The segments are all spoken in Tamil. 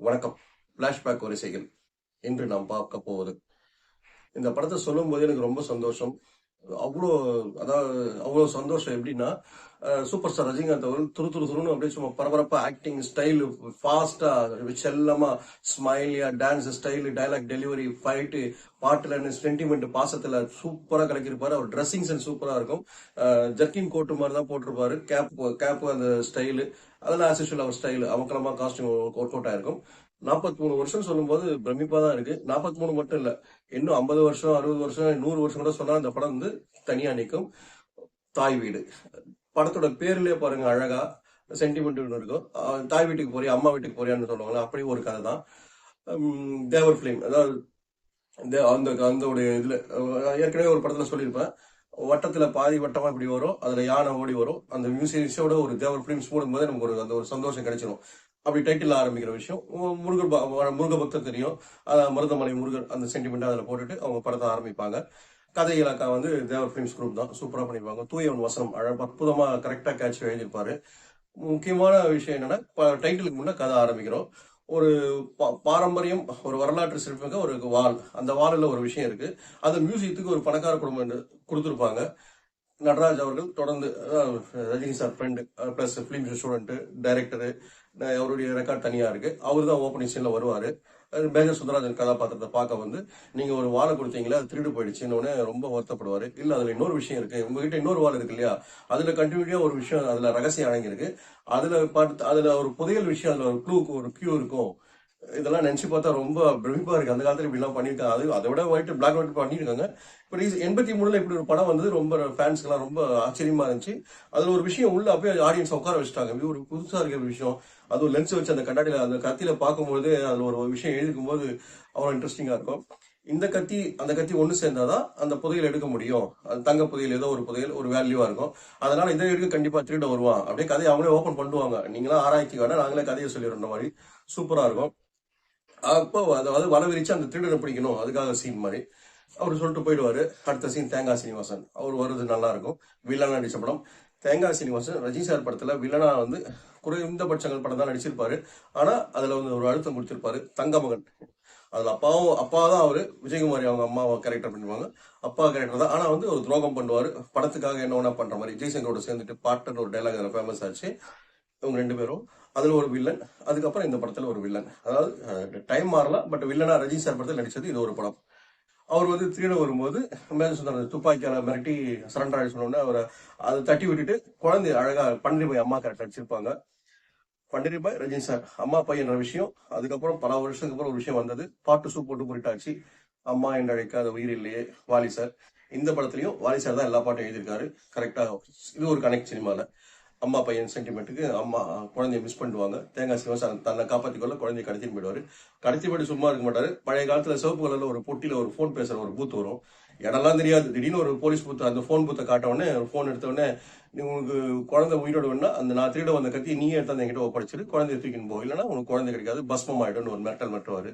வணக்கம். பிளாஷ்பேக் வரிசைகள் இன்று நாம் பார்க்க போவது. இந்த படத்தை சொல்லும்போது எனக்கு ரொம்ப சந்தோஷம். அவ்வளோ அதாவது அவ்வளோ சந்தோஷம் எப்படின்னா சூப்பர் ஸ்டார் ரஜினிகாந்த் அவர்கள் துரு துரு துருன்னு அப்படியே சும்மா பரபரப்பாக ஆக்டிங் ஸ்டைல் ஃபாஸ்ட்டாக செல்லமாக ஸ்மைலியாக dance style dialogue delivery fight பாட்டில் சென்டிமெண்ட் பாசத்தில் சூப்பராக கலக்கிருப்பாரு அவர் ட்ரெஸ்ஸிங் சென்ஸ் சூப்பராக இருக்கும். ஜர்க்கின் கோட்டு மாதிரி தான் போட்டிருப்பாரு. கேப் கேப் அந்த ஸ்டைலு அதெல்லாம் ஆஸ் அவர் ஸ்டைல் அமக்கலமா காஸ்டியூம் ஒர்க் அவுட் ஆயிருக்கும். நாற்பத்தி மூணு வருஷம் சொல்லும்போது பிரமிப்பா தான் இருக்கு. நாற்பத்தி மூணு மட்டும் இல்ல. இன்னும் ஐம்பது வருஷம் அறுபது வருஷம் நூறு வருஷம் கூட சொன்னா அந்த படம் வந்து தனியா நிற்கும் தாய் வீடு. படத்தோட பேர்லயே பாருங்க அழகா சென்டிமெண்ட் ஒன்று இருக்கும். தாய் வீட்டுக்கு போறியா அம்மா வீட்டுக்கு போறியான்னு சொல்லுவாங்களா அப்படி ஒரு கதை தான். தேவர் ஃபிலிம் அதாவது அந்த அந்தோடைய இதுல ஏற்கனவே ஒரு படத்துல சொல்லியிருப்பேன். வட்டத்துல பாதி வட்டமா இப்படி வரும் அதுல யானை ஓடி வரும். அந்த மியூசிக்ஸோட ஒரு தேவர் ஃபிலிம்ஸ் போடும்போது நமக்கு ஒரு அந்த ஒரு சந்தோஷம் கிடைச்சிடும் அப்படி டைட்டில் ஆரம்பிக்கிற விஷயம். முருகர் ப- முருக பக்தர் தெரியும். மருதமலை முருகர் அந்த சென்டிமெண்ட் அதில் போட்டுட்டு அவங்க படத்தை ஆரம்பிப்பாங்க. கதை இலக்கா வந்து தேவர் ஃபிலிம்ஸ் குரூப் தான். சூப்பராக பண்ணிருப்பாங்க தூயவன் வசனம் அழ அற்புதமாக கரெக்டாக கேட்ச் எழுதியிருப்பாரு. முக்கியமான விஷயம் என்னன்னா இப்போ டைட்டிலுக்கு முன்னே கதை ஆரம்பிக்கிறோம். ஒரு பா- பாரம்பரியம் ஒரு வரலாற்று சிறப்புமிக்க ஒரு வால் அந்த வாலில் ஒரு விஷயம் இருக்கு. அது மியூசியத்துக்கு ஒரு பணக்கார குடும்பம் கொடுத்துருப்பாங்க. நடராஜ் அவர்கள் தொடர்ந்து Rajini sir friend plus film student director அவருடைய ரெக்கார்ட் தனியாக இருக்கு. அவர் தான் ஓப்பனிங் சீனில் வருவார். மேஜர் சுந்தரராஜன் கதாபாத்திரத்தை பார்க்க வந்து நீங்கள் ஒரு வாழை கொடுத்தீங்களா அது திருடு போயிடுச்சுன்னு ரொம்ப வருத்தப்படுவார். இல்லை அதில் இன்னொரு விஷயம் இருக்குது உங்ககிட்ட இன்னொரு வாள் இருக்கு இல்லையா? அதில் கண்டினியூட்டியாக ஒரு விஷயம் அதில் ரகசியம் அடங்கியிருக்கு அதில் பார்த்து அதில் ஒரு புதையல் விஷயம் அதில் ஒரு க்ளூ ஒரு க்யூ இருக்கும். இதெல்லாம் நினச்சி பார்த்தா ரொம்ப பிரமிப்பாக இருக்குது அந்த காலத்தில் இப்படிலாம் பண்ணியிருக்காங்க. அது அதை விட ஒயிட் பிளாக் ஒயிட் பண்ணியிருக்காங்க. இப்போ எண்பத்தி மூணில் இப்படி ஒரு படம் வந்தது. ரொம்ப ஃபேன்ஸ்க்குலாம் ரொம்ப ஆச்சரியமாக இருந்துச்சு. அதில் ஒரு விஷயம் உள்ள அப்படியே ஆடியன்ஸ் உட்கார வச்சுட்டாங்க. இது ஒரு புதுசாக இருக்கிற விஷயம். அதுவும் லென்ஸ் வச்சு அந்த கண்ணாடியில் அந்த கத்தியில் பார்க்கும்போது அதில் ஒரு விஷயம் எழுதிக்கும் போது இன்ட்ரெஸ்டிங்காக இருக்கும். இந்த கத்தி அந்த கத்தி ஒண்ணு சேர்ந்தாதான் அந்த புதையல் எடுக்க முடியும். அந்த தங்க புதையல் ஏதோ ஒரு புதையல் ஒரு வேல்யூவா இருக்கும். அதனால இதை எடுக்க கண்டிப்பா திருட வருவான். அப்படியே கதையை அவங்களே ஓப்பன் பண்ணுவாங்க. நீங்களாம் ஆராய்ச்சி வேணா நாங்களே கதையை சொல்லிடுற மாதிரி சூப்பரா இருக்கும். அப்போ அதாவது வலை விரிச்சு அந்த திருடனை பிடிக்கணும். அதுக்காக சீன் மாதிரி. அவர் சொல்லிட்டு போயிடுவாரு அடுத்த சீன் தேங்காய் சீனிவாசன். அவர் வருது நல்லா இருக்கும் வில்லனா நடிச்ச படம். தேங்காய் சீனிவாசன் ரஜினி சார் படத்துல வில்லனா வந்து குறைந்தபட்சங்கள் படம் தான் நடிச்சிருப்பாரு. ஆனா அதுல வந்து ஒரு அழுத்தம் கொடுத்திருப்பாரு தங்கமகன். அதுல அப்பாவும் அப்பா தான் அவரு. விஜயகுமாரி அவங்க அம்மாவை கேரக்டர் பண்ணுவாங்க அப்பா கேரக்டர் தான். ஆனா வந்து ஒரு துரோகம் பண்ணுவாரு. படத்துக்காக என்ன ஒண்ணா பண்ற மாதிரி ஜெய்சங்கரோட சேர்ந்துட்டு பாட்டுன்னு ஒரு டைலாக் ஃபேமஸ் ஆச்சு. இவங்க ரெண்டு பேரும். அதில் ஒரு வில்லன் அதுக்கப்புறம் இந்த படத்தில் ஒரு வில்லன் அதாவது டைம் மாறலாம் பட் வில்லனா ரஜினி சார் படத்தில் நடித்தது இது ஒரு படம். அவர் வந்து திருட வரும்போது மேல சொன்னார் துப்பாக்கியால மிரட்டி சரண்டர் ஆகி சொன்னோடனே அவரை அதை தட்டி விட்டுட்டு குழந்தை அழகா பன்னிரு அம்மா கரெக்ட் நடிச்சிருப்பாங்க பன்னிரு பாய் ரஜினி சார் அம்மா பையன்ற விஷயம். அதுக்கப்புறம் பல வருஷத்துக்கு அப்புறம் ஒரு விஷயம் வந்தது. பாட்டு சூப் போட்டு போயிட்டாச்சு அம்மா என்று அழைக்காத உயிர் இல்லையே வாலி சார். இந்த படத்துலயும் வாலி சார் தான் எல்லா பாட்டும் எழுதியிருக்காரு. கரெக்டா இது ஒரு கனெக்ட் சினிமால அம்மா பையன் சென்டிமெண்ட்டுக்கு அம்மா குழந்தைய மிஸ் பண்ணுவாங்க தேங்காய் சிவசான் தன்னை காப்பாற்றிக்கொள்ள குழந்தைய கடத்தின்னு போயிடுவாரு. கடத்தி போயிட்டு சும்மா இருக்க மாட்டாரு. பழைய காலத்துல சிவப்பு கலர்ல ஒரு பொட்டியில ஒரு ஃபோன் பேசுற ஒரு பூத் வரும். இடம்லாம் தெரியாது. திடீர்னு ஒரு போலீஸ் பூத் அந்த ஃபோன் பூத்தை காட்ட உடனே ஒரு ஃபோன் எடுத்த உடனே நீ உங்களுக்கு குழந்தை உயிரோடு வேணா அந்த நான் திருட வந்த கத்தி நீ எடுத்து அந்த என்கிட்ட ஒப்படைச்சிட்டு குழந்தைய தூக்கின்னு போ. இல்லைன்னா உனக்கு குழந்தை கிடைக்காது. பஸ்மம் ஆயிடும்னு ஒரு மிரட்டல் மிரட்டுவாரு.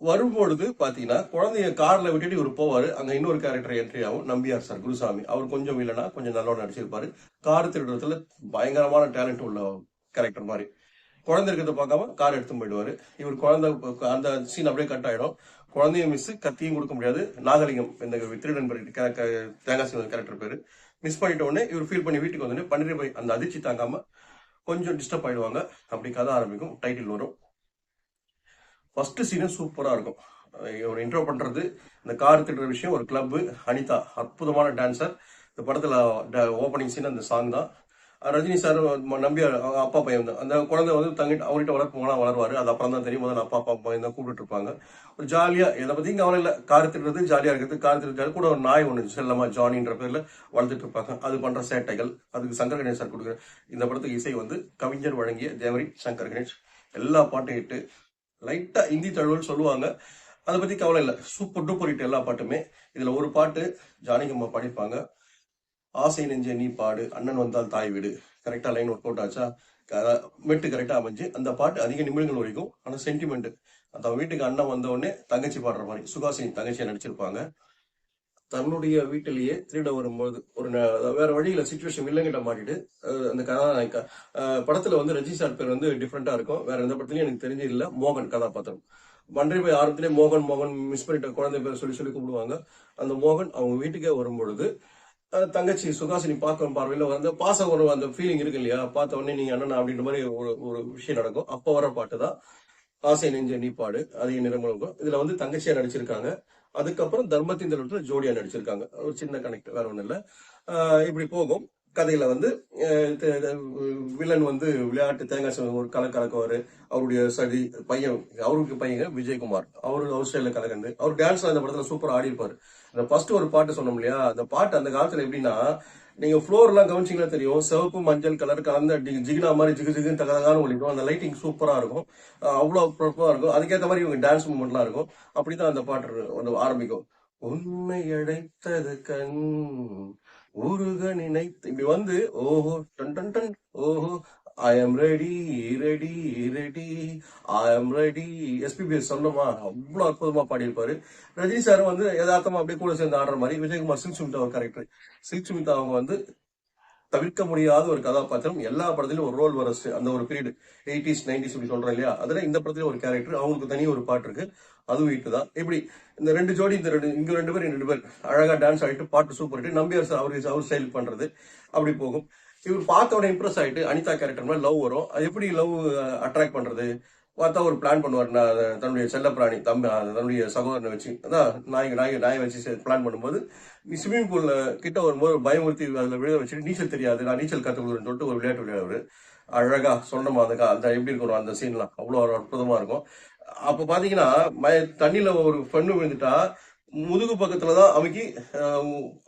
வரும்பொழுது பார்த்தீங்கன்னா குழந்தைய காரில் விட்டுட்டு இவர் போவார். அங்கே இன்னொரு கேரக்டர் என்ட்ரி ஆகும். நம்பியார் சார் குருசாமி. அவர் கொஞ்சம் இல்லைன்னா கொஞ்சம் நல்லவன் நடிச்சிருப்பார். கார் திருடுறதுல பயங்கரமான டேலண்ட் உள்ள கேரக்டர் மாதிரி. குழந்தை இருக்கிறத பார்க்காம கார் எடுத்து போயிடுவார். இவர் குழந்தை அந்த சீன் அப்படியே கட் ஆகிடும் குழந்தைய மிஸ் கத்தியும் கொடுக்க முடியாது. நாகலிங்கம் இந்த திருடன் கே- தேங்காய் சிவன் கேரக்டர் பேர் மிஸ் பண்ணிட்ட உடனே இவர் ஃபீல் பண்ணி வீட்டுக்கு வந்து பன்னிரு போய் அந்த அதிர்ச்சி தாங்காமல் கொஞ்சம் டிஸ்டர்ப் ஆயிடுவாங்க. அப்படி கதை ஆரம்பிக்கும் டைட்டில் வரும். ஃபஸ்ட்டு சீனும் சூப்பராக இருக்கும். ஒரு இன்ட்ரோ பண்ணுறது இந்த கார் திட்டுற விஷயம் ஒரு கிளப்பு அனிதா அற்புதமான டான்ஸர் இந்த படத்தில் ஓப்பனிங் சீன் அந்த சாங் தான். ரஜினி சார் நம்பி அவங்க அப்பா பையன் தான் அந்த குழந்தை வந்து தங்கிட்டு அவர்கிட்ட வளர்ப்பு வளருவார். அது அப்புறம் தான் தெரியும் முதல்ல அப்பா அப்பா பையன் தான் கூப்பிட்டு இருப்பாங்க. ஒரு ஜாலியாக எதை பற்றி கவலை இல்லை. கார் திட்டுறது ஜாலியாக இருக்கிறது கார் திட்டுறது கூட ஒரு நாய் ஒன்று செல்லமா ஜானின்ற பேரில் வளர்த்துட்டு இருப்பாங்க. அது பண்ணுற சேட்டைகள் அதுக்கு சங்கர் கணேஷ் சார் கொடுக்குற இந்த படத்துக்கு இசை வந்து கவிஞர் வழங்கிய தேவரி சங்கர் கணேஷ். எல்லா பாட்டும் இட்டு லைட்டா இந்தி தழுவல் சொல்லுவாங்க. அதை பத்தி கவலை இல்லை. சூப்பர் டூப்பர் ஹிட் எல்லா பாட்டுமே. இதுல ஒரு பாட்டு ஜானகிம்மா பாடிப்பாங்க. ஆசை நெஞ்ச நீ பாடு அண்ணன் வந்தால் தாய் வீடு. கரெக்டா லைன் ஒர்க் அவுட் ஆச்சா? வெட்டு மெட்டு கரெக்டா அமைஞ்சு அந்த பாட்டு அதிக நிமிடங்கள் வரைக்கும் ஆனா சென்டிமெண்ட் அந்த வீட்டுக்கு அண்ணன் வந்த உடனே தங்கச்சி பாடுற மாதிரி சுகாசினி தங்கச்சியை நடிச்சிருப்பாங்க. தன்னுடைய வீட்டிலேயே திருட வரும்போது ஒரு வேற வழியில சுச்சுவேஷன் இல்லைங்கிட்ட மாட்டிட்டு அந்த கதாநாயக்கா படத்துல வந்து ரஜினி சார் பேர் வந்து டிஃப்ரெண்டா இருக்கும். வேற எந்த படத்துலயும் எனக்கு தெரிஞ்சு இல்ல மோகன் கதாபாத்திரம். பன்றி போய் ஆரம்பத்திலே மோகன் மோகன் மிஸ் பண்ணிட்ட குழந்தை பேர் சொல்லி சொல்லி கூப்பிடுவாங்க. அந்த மோகன் அவங்க வீட்டுக்கே வரும்பொழுது தங்கச்சி சுகாசினி பார்க்கும் பார்வையில வந்து பாசம் ஒரு அந்த ஃபீலிங் இருக்கு இல்லையா? பார்த்த உடனே நீங்க அண்ணன் அப்படின்ற மாதிரி ஒரு ஒரு விஷயம் நடக்கும். அப்ப வர பாட்டு தான். ஆசை நெஞ்ச நீப்பாடு அதிக நிறமுழுக்கும் இதுல வந்து தங்கச்சியா நடிச்சிருக்காங்க. அதுக்கப்புறம் தர்மத்தின் தலைவத்துல ஜோடியா நடிச்சிருக்காங்க. ஒரு சின்ன கனெக்ட் வேற ஒன்றும் இல்லை. இப்படி போகும். கதையில வந்து வில்லன் வந்து விளையாட்டு தேங்காய் சாதம் ஒரு கலை அவருடைய சதி பையன் அவருக்கு பையன் விஜயகுமார். அவரு அவர் ஸ்டைல கலக்கண்டு அவர் டான்ஸ் அந்த படத்துல சூப்பர் ஆடி இருப்பாரு அந்த ஃபர்ஸ்ட் ஒரு பாட்டு சொன்னோம் இல்லையா? அந்த பாட்டு அந்த காலத்துல எப்படின்னா நீங்க ஃப்ளோர் எல்லாம் தெரியும்? சிவப்பு மஞ்சள் கலர் கலந்த ஜிகினா மாதிரி ஜிகு ஜிகுன்னு தகதகான ஒழிக்கும் அந்த லைட்டிங் சூப்பரா இருக்கும். அவ்வளோ அவ்வளவு இருக்கும். அதுக்கேற்ற மாதிரி இவங்க டான்ஸ் மூமெண்ட்லாம் இருக்கும். அப்படிதான் அந்த பாட்டு வந்து ஆரம்பிக்கும். உண்மை அடைத்தது கண் உருக நினைத்து இப்படி வந்து ஓஹோ டன் டன் டன் ஓஹோ I am ready ready ready I am ready SPBS சொன்னமா அவ்வளவு அற்புதமா பாடியிருப்பாரு. ரஜினி சார் வந்து யதார்த்தமா அப்படியே கூட சேர்ந்து ஆடுற மாதிரி விஜயகுமார் சில்க் சுமிதா ஒரு கேரக்டர் சில்க் சுமிதா அவங்க வந்து தவிர்க்க முடியாத ஒரு கதாபாத்திரம். எல்லா படத்திலும் ஒரு ரோல் வரஸ் அந்த ஒரு பீரியட் எயிட்டிஸ் நைன்டிஸ் இப்படி சொல்றோம் இல்லையா? அதுல இந்த படத்துல ஒரு கேரக்டர் அவங்களுக்கு தனி ஒரு பாட்டு இருக்கு. அதுவும் வீட்டு தான். இப்படி இந்த ரெண்டு ஜோடி இந்த ரெண்டு இங்க ரெண்டு பேர் ரெண்டு பேர் அழகா டான்ஸ் ஆடிட்டு பாட்டு சூப்பர் ஆகிட்டு நம்பியார் சார் அவர் அவர் ஸ்டைல் பண்றது. அப்படி போகும். இவர் பார்த்த உடனே இம்ப்ரெஸ் ஆயிட்டு அனிதா கேரக்டர் மாதிரி லவ் வரும். அது எப்படி லவ் அட்ராக்ட் பண்றது? பார்த்தா ஒரு பிளான் பண்ணுவார். நான் தன்னுடைய செல்லப்பிராணி தம்பி தன்னுடைய சகோதரனை வச்சு அதான் நாய் நாய் நாயை வச்சு பிளான் பண்ணும்போது ஸ்விம்மிங் பூல்ல கிட்ட வரும்போது பயமுறுத்தி அதில் விழுக வச்சுட்டு நீச்சல் தெரியாது. நான் நீச்சல் கத்துக்கணும்னு சொல்லிட்டு ஒரு விளையாட்டு விளையாடுவார். அழகா சொன்னமா அந்த அந்த எப்படி இருக்கணும் அந்த சீன்லாம் அவ்வளோ ஒரு அற்புதமா இருக்கும். அப்போ பார்த்தீங்கன்னா மய- தண்ணியில் ஒரு பெண்ணு விழுந்துட்டா முதுகு பக்கத்துல தான் அமைக்கி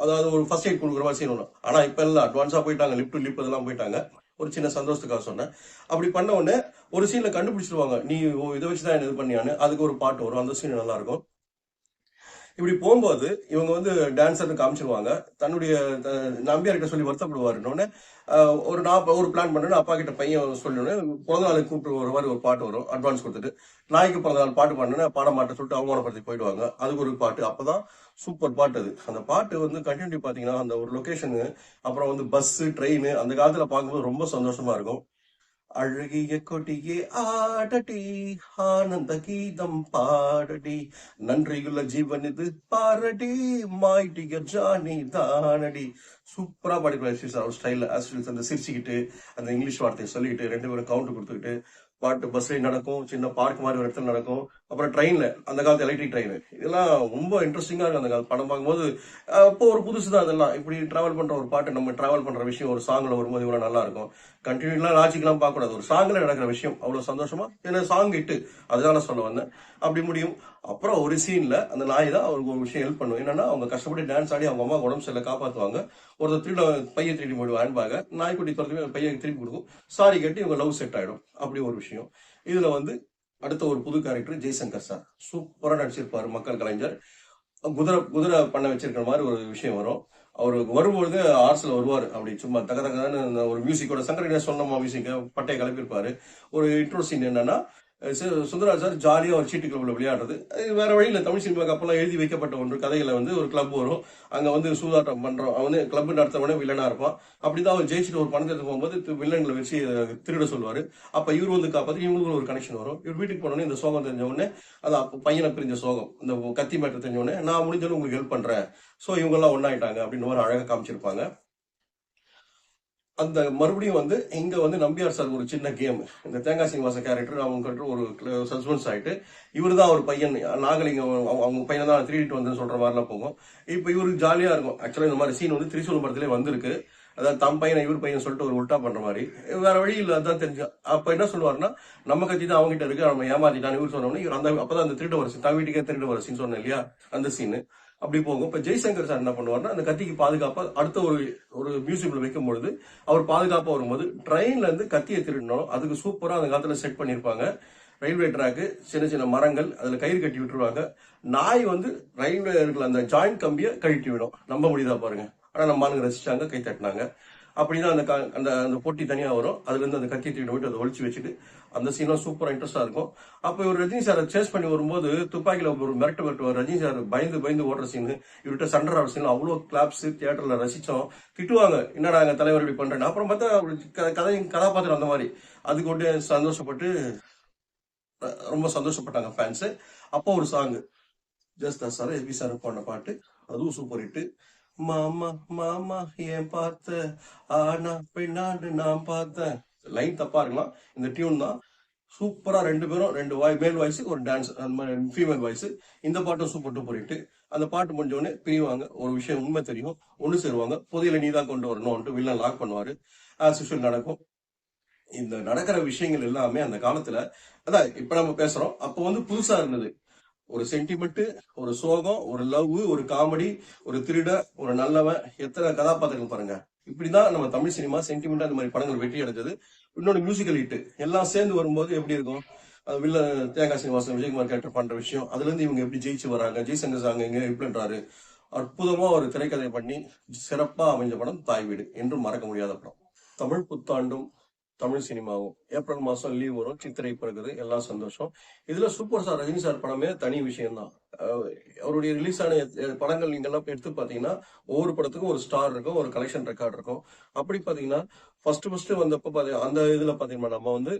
அதாவது ஒரு ஃபர்ஸ்ட் எய்ட் கொடுக்குற மாதிரி செய்யணும் ஒன்று ஆனா இப்ப எல்லாம் அட்வான்ஸா போயிட்டாங்க லிப் டு லிப் இதெல்லாம் போயிட்டாங்க. ஒரு சின்ன சந்தோஷத்துக்காக சொன்னேன். அப்படி பண்ண உடனே ஒரு சீன்ல கண்டுபிடிச்சிருவாங்க. நீ இதை வச்சுதான் என்ன இது பண்ணியான்னு. அதுக்கு ஒரு பாட்டு வரும். அந்த சீன் நல்லா இருக்கும். இப்படி போகும்போது இவங்க வந்து டான்ஸர்னு காமிச்சிருவாங்க. தன்னுடைய த- நம்பியார் சொல்லி வருத்தப்படுவாருன்னு ஒரு நான் ஒரு பிளான் பண்ணேன்னு அப்பா கிட்ட பையன் சொல்லணுன்னு பிறந்த நாளுக்கு கூப்பிட்டு ஒரு மாதிரி ஒரு பாட்டு வரும். அட்வான்ஸ் கொடுத்துட்டு நாய்க்கு பிறந்த நாள் பாட்டு பண்ணேன்னு பாட மாட்டேன் சொல்லிட்டு அவமானப்படுத்தி போயிடுவாங்க. அதுக்கு ஒரு பாட்டு. அப்பதான் சூப்பர் பாட்டு அது. அந்த பாட்டு வந்து கண்டினியூ பார்த்தீங்கன்னா அந்த ஒரு லொக்கேஷனு அப்புறம் வந்து பஸ்ஸு ட்ரெயின் அந்த காலத்தில் பார்க்கும்போது ரொம்ப சந்தோஷமா இருக்கும். அழகிய கொடியே ஆடடி ஆனந்த கீதம் பாடடி. நன்றியுள்ள ஜீவன் இது பாரடி மாய்டிய ஜானி தானடி. சூப்பரா பாடிப்பாரு அவர் ஸ்டைல அந்த சிரிச்சுக்கிட்டு அந்த இங்கிலீஷ் வார்த்தையை சொல்லிக்கிட்டு ரெண்டு பேரும் கவுண்ட் கொடுத்துக்கிட்டு பாட்டு பஸ்ல நடக்கும் சின்ன பார்க் மாதிரி ஒரு இடத்துல நடக்கும். அப்புறம் ட்ரெயின்ல அந்த காலத்து எலக்ட்ரிக் ட்ரெயின் இதெல்லாம் ரொம்ப இன்ட்ரெஸ்டிங்கா இருக்கும் அந்த காலத்து படம். பார்க்கும்போது அப்போ ஒரு புதுசு தான் அதெல்லாம். இப்படி டிராவல் பண்ற ஒரு பாட்டு நம்ம டிராவல் பண்ற விஷயம் ஒரு சாங்ல வரும்போது இவ்வளவு நல்லா இருக்கும். கண்டினியூலாம் லாஜிக்லாம் பார்க்க கூடாது ஒரு சாங்ல நடக்கிற விஷயம் அவ்வளவு சந்தோஷமா? ஏன்னா சாங் இட்டு அதுதான் நான் சொல்ல வந்தேன். அப்படி முடியும். அப்புறம் ஒரு சீன்ல அந்த நாய் தான் அவருக்கு ஒரு விஷயம் ஹெல்ப் பண்ணும். என்னன்னா அவங்க கஷ்டப்பட்டு டான்ஸ் ஆடி அவங்க அம்மா உடம்பு சரியில்லை காப்பாத்துவாங்க. ஒருத்தர் திருட பையன் திருடி போயிடுவாங்க ஹேண்ட்பேக நாய்க்குட்டி துரத்துமே பையன் திருப்பி கொடுக்கும். சாரி கட்டி இவங்க லவ் செட் ஆயிடும். அப்படி ஒரு விஷயம். இதுல வந்து அடுத்த ஒரு புது கேரக்டர் ஜெய்சங்கர் சார் சூப்பரா நடிச்சிருப்பாரு மக்கள் கலைஞர். குதிரை குதிரை பண்ண வச்சிருக்கிற மாதிரி ஒரு விஷயம் வரும். அவர் வரும்பொழுது ஆர்ஸ்ல வருவார். அப்படி சும்மா தக தகன்னு அந்த ஒரு மியூசிக்கோட சங்கரன் சொன்னமா மியூசிக்க பட்டையை கிளப்பியிருப்பாரு. ஒரு இன்ட்ரோ சீன் என்னன்னா அஹ் சு- சார் ஒரு சீட்டு கிளப்பில் விளையாடுறது. அது வேற வழியில் தமிழ் சினிமாவுக்கு அப்பெல்லாம் எழுதி வைக்கப்பட்ட ஒன்று. கதைகளை வந்து ஒரு கிளப் வரும். அங்கே வந்து சூதாட்டம் பண்ணுறோம் அவன் வந்து கிளப் நடத்தவனே வில்லனாக இருப்பான். அப்படிதான் அவர் ஜெயிச்சுட்டு ஒரு பணத்தை போகும்போது வில்லனில் வில்லன்களை வச்சு திருட சொல்லுவார். அப்போ இவர் வந்து காப்பாற்றி இவங்களுக்கு ஒரு கனெக்ஷன் வரும். இவர் வீட்டுக்கு போனோடனே இந்த சோகம் தெரிஞ்சவொடனே அது அப்போ பையனை பிரிஞ்ச சோகம். இந்த கத்தி மேட்டர் தெரிஞ்சவொடனே நான் முடிஞ்சாலும் உங்களுக்கு ஹெல்ப் பண்ணுறேன் ஸோ இவங்கெல்லாம் ஒன்றாயிட்டாங்க அப்படின்னு ஒரு அழகாக காமிச்சிருப்பாங்க. அந்த மறுபடியும் வந்து இங்க வந்து நம்பியார் சார் ஒரு சின்ன கேம் இந்த தேங்காய் சீனிவாச கேரக்டர் அவங்க ஒரு சஸ்பென்ஸ் ஆயிட்டு இவர் தான் ஒரு பையன் நாகலிங்கம் அவங்க- அவங்க பையனை தான் திருடிட்டு வந்து சொல்ற மாதிரிலாம் போகும். இப்போ இவருக்கு ஜாலியா இருக்கும். ஆக்சுவலா இந்த மாதிரி சீன் வந்து திரிசூலம் படத்திலே வந்திருக்கு. அதாவது தம் பையனை இவர் பையன் சொல்லிட்டு ஒரு உல்டா பண்ற மாதிரி. வேற வழி இல்ல அதான் தெரிஞ்சு. அப்ப என்ன சொல்லுவாருன்னா நம்ம கட்சி தான் அவங்ககிட்ட இருக்கு நம்ம ஏமாத்திட்டான்னு இவர் சொன்னோம்னா இவர் அந்த அப்பதான் அந்த திருட வர சீன் தன் வீட்டுக்கே திருட்டு வர சீன் சொன்னேன் இல்லையா அந்த சீன் அப்படி போகும். இப்ப ஜெய்சங்கர் சார் என்ன பண்ணுவாருன்னா அந்த கத்திக்கு பாதுகாப்பா அடுத்த ஒரு ஒரு மியூசியம்ல வைக்கும் பொழுது அவர் பாதுகாப்பா வரும்போது ட்ரெயின்ல இருந்து கத்தியை திருடணும். அதுக்கு சூப்பரா அந்த காலத்துல செட் பண்ணிருப்பாங்க. ரயில்வே ட்ராக்கு சின்ன சின்ன மரங்கள் அதில் கயிறு கட்டி விட்டுருவாங்க. நாய் வந்து ரயில்வே இருக்கிற அந்த ஜாயிண்ட் கம்பியை கழட்டி விடும். நம்ப முடியுதா பாருங்க. ஆனால் நம்மளுங்க ரசிச்சாங்க கை தட்டினாங்க. அப்படின்னா அந்த க- அந்த அந்த பொட்டி தனியா வரும். அதுல இருந்து அந்த கத்தி தூக்கிட்டு போயிட்டு அதை ஒழிச்சு வச்சுட்டு அந்த சீன்லாம் சூப்பரா இன்ட்ரெஸ்டா இருக்கும். அப்ப இவர் ரஜினி சாரை சேஸ் பண்ணி வரும்போது துப்பாக்கியில் ஒரு மிரட்டு மிரட்டு ரஜினி சார் பயந்து பயந்து ஓடுற சீனு இவர்கிட்ட சண்டர் ஆடுற சீன் அவ்வளவு கிளாப்ஸ் தியேட்டர்ல ரசிச்சோம். திட்டுவாங்க என்னடா எங்க தலைவர் இப்படி பண்ணுறேன்னு அப்புறம் பார்த்தா அவரு க- கதை கதாபாத்திரம் அந்த மாதிரி. அது கொண்டு சந்தோஷப்பட்டு ரொம்ப சந்தோஷப்பட்டாங்க ஃபேன்ஸ் அப்போ ஒரு song just sir SP sir பாடின பாட்டு. அதுவும் சூப்பர் ஹிட்டு மாமா மாமா ஏன் பார்த்த? ஆனா பெண்ணாண்டு நான் பார்த்தேன். லைன் தப்பா இருக்கலாம் இந்த டியூன் தான் சூப்பரா ரெண்டு பேரும் ரெண்டு வாய் மேல் வாய்ஸ் ஒரு டான்ஸ் அந்த மாதிரி ஃபீமேல் வாய்ஸ் இந்த பாட்டும் சூப்பர் டூப்பர் ஹிட் அந்த பாட்டு முடிஞ்ச உடனே பிரிவாங்க. ஒரு விஷயம் உண்மை தெரியும். ஒண்ணு சேருவாங்க. புதையில நீ தான் கொண்டு வரணும்ட்டு வில்லன் லாக் பண்ணுவாரு. ஆஸ் யூஷுவல் நடக்கும். இந்த நடக்கிற விஷயங்கள் எல்லாமே அந்த காலத்துல அதான் இப்ப நம்ம பேசுறோம். அப்போ வந்து புதுசா இருந்தது. ஒரு சென்டிமெண்ட் ஒரு சோகம் ஒரு லவ் ஒரு காமெடி ஒரு திருட ஒரு நல்லவன் எத்தனை கதாபாத்திரங்கள் பாருங்க. இப்படிதான் நம்ம தமிழ் சினிமா சென்டிமெண்டா இந்த மாதிரி படங்கள் வெற்றி அடைஞ்சது. இன்னொன்று மியூசிக்கல் ஹிட் எல்லாம் சேர்ந்து வரும்போது எப்படி இருக்கும்? அது வில்ல தேங்காய் சீனிவாசன் விஜயகுமார் கேரக்டர் பண்ற விஷயம். அதுல இருந்து இவங்க எப்படி ஜெயிச்சு வராங்க? ஜெய்சங்கர் சாங் எங்க இப்படின்றாரு அற்புதமா ஒரு திரைக்கதை பண்ணி சிறப்பா அமைஞ்ச படம் தாய் வீடு என்றும் மறக்க முடியாத படம். தமிழ் புத்தாண்டும் தமிழ் சினிமாவும். ஏப்ரல் மாசம் லீவ் வரும். சித்திரை பிறகுது எல்லாம் சந்தோஷம். இதுல சூப்பர் ஸ்டார் ரஜினி சார் படமே தனி விஷயம்தான். அவருடைய ரிலீஸ் ஆன படங்கள் நீங்க எல்லாம் எடுத்து பாத்தீங்கன்னா ஒவ்வொரு படத்துக்கும் ஒரு ஸ்டார் இருக்கும் ஒரு கலெக்ஷன் ரெக்கார்ட் இருக்கும். அப்படி பாத்தீங்கன்னா ஃபர்ஸ்ட் ஃபர்ஸ்ட் வந்தப்ப பாத்தீங்க அந்த இதுல பாத்தீங்கன்னா நம்ம வந்து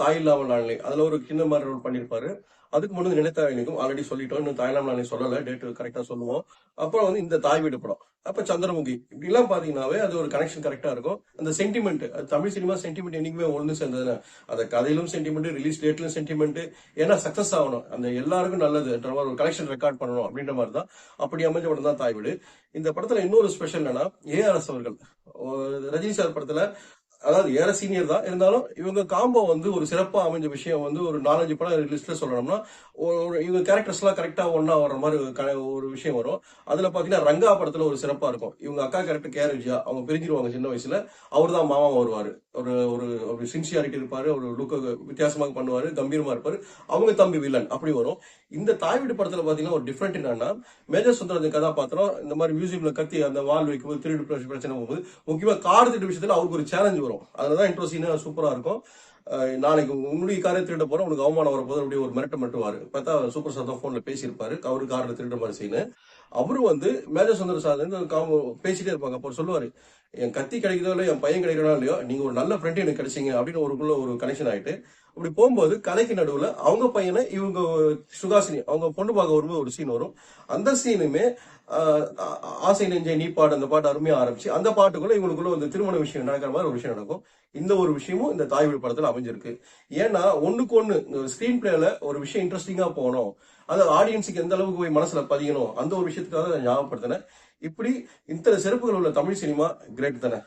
தாய் இல்லாமல் நாளை அதுல ஒரு கிண்ண மாதிரி ரோல் பண்ணிருப்பாரு. அதுக்கு முன்னாடி நினைத்தாயினிக்கும் ஆல்ரெடி சொல்லிட்டோம். இன்னும் தாய்லாம் நாளை சொல்லலை. டேட் கரெக்டாக சொல்லுவோம். அப்புறம் வந்து இந்த தாய் வீடு படம். அப்போ சந்திரமுகி. இப்படிலாம் பார்த்தீங்கன்னாவே அது ஒரு கனெக்ஷன் கரெக்டாக இருக்கும். அந்த சென்டிமெண்ட் தமிழ் சினிமா சென்டிமெண்ட் என்னைக்குமே ஒன்று சேர்ந்தது அந்த கதையிலும் சென்டிமெண்ட் ரிலீஸ் டேட்லையும் சென்டிமெண்ட் ஏன்னா சக்ஸஸ் ஆகணும். அந்த எல்லாருக்கும் நல்லது ஒரு கலெக்ஷன் ரெக்கார்ட் பண்ணணும் அப்படின்ற மாதிரி தான் அப்படி அமைஞ்ச படம் தான் தாய் வீடு. இந்த படத்துல இன்னொரு ஸ்பெஷல் என்னன்னா ஏஆர்எஸ் அவர்கள். ரஜினி சார் படத்துல அதாவது ஏற சீனியர் தான். இருந்தாலும் இவங்க காம்போ வந்து ஒரு சிறப்பாக அமைஞ்ச விஷயம் வந்து ஒரு நாலஞ்சு படம் லிஸ்ட்ல சொல்லணும்னா ஒரு ஒரு இவங்க கேரக்டர்ஸ்லாம் கரெக்டாக ஒன்றா ஒன்னா வர்ற மாதிரி ஒரு க- ஒரு விஷயம் வரும். அதில் பார்த்தீங்கன்னா ரங்கா படத்தில் ஒரு சிறப்பாக இருக்கும். இவங்க அக்கா கேரக்டர் கேஆர் அவங்க பிரிஞ்சிருவாங்க சின்ன வயசில். அவர் தான் மாமா வருவார். ஒரு ஒரு ஒரு சின்சியாரிட்டி இருப்பாரு ஒரு லுக்க வித்தியாசமாக பண்ணுவாரு கம்பீரமா இருப்பாரு. அவங்க தம்பி வில்லன் அப்படி வரும். இந்த தாய் வீடு படத்துல பாத்தீங்கன்னா ஒரு டிஃப்ரெண்ட் என்னன்னா மேஜர் சுந்தரராஜன் கதாபாத்திரம் இந்த மாதிரி மியூசியம்ல கத்தி அந்த வால் வைக்கும்போது திருடு பிரச்சனை பிரச்சனை போகும்போது முக்கியமா கார் திருட்டு விஷயத்துல அவருக்கு ஒரு சேலஞ்ச் வரும். அதுலதான் இன்ட்ரோ சீனா சூப்பரா இருக்கும். நாளைக்கு உன்னுடைய காரை திருட போற உனக்கு அவமானம் வரப்போது அப்படியே ஒரு மிரட்டு மிரட்டுவாரு. பார்த்தா சூப்பர் சார் தான் போன்ல பேசியிருப்பாரு அவரு காரில் திருட மாதிரி சீனு அவரு வந்து மேஜர் சுந்தர சார் வந்து காம பேசிட்டே இருப்பாங்க. அப்போ சொல்லுவாரு என் கத்தி கிடைக்குதோ இல்லையோ என் பையன் கிடைக்கிறதோ இல்லையோ நீங்க ஒரு நல்ல ஃப்ரெண்ட் எனக்கு கிடைச்சிங்க அப்படின்னு ஒருக்குள்ள ஒரு கனெக்ஷன் ஆயிட்டு அப்படி போகும்போது கலைக்கு நடுவில் அவங்க பையனை இவங்க சுகாசினி அவங்க பொண்ணு பார்க்க வரும்போது ஒரு சீன் வரும். அந்த சீனுமே ஆசை நெஞ்சை நீ பாடு அந்த பாட்டு அருமையாக ஆரம்பிச்சு அந்த பாட்டுக்குள்ள இவங்களுக்குள்ள வந்து திருமண விஷயம் நடக்கிற மாதிரி ஒரு விஷயம் நடக்கும். இந்த ஒரு விஷயமும் இந்த தாய் படத்தில் அமைஞ்சிருக்கு. ஏன்னா ஒன்றுக்கு ஒன்று ஸ்க்ரீன் பிளேல ஒரு விஷயம் இன்ட்ரெஸ்டிங்காக போகணும் அது ஆடியன்ஸுக்கு எந்த அளவுக்கு போய் மனசுல பதியணும்? அந்த ஒரு விஷயத்துக்காக நான் ஞாபகப்படுத்தினேன். இப்படி இத்தனை சிறப்புகள் உள்ள தமிழ் சினிமா கிரேட் தானே?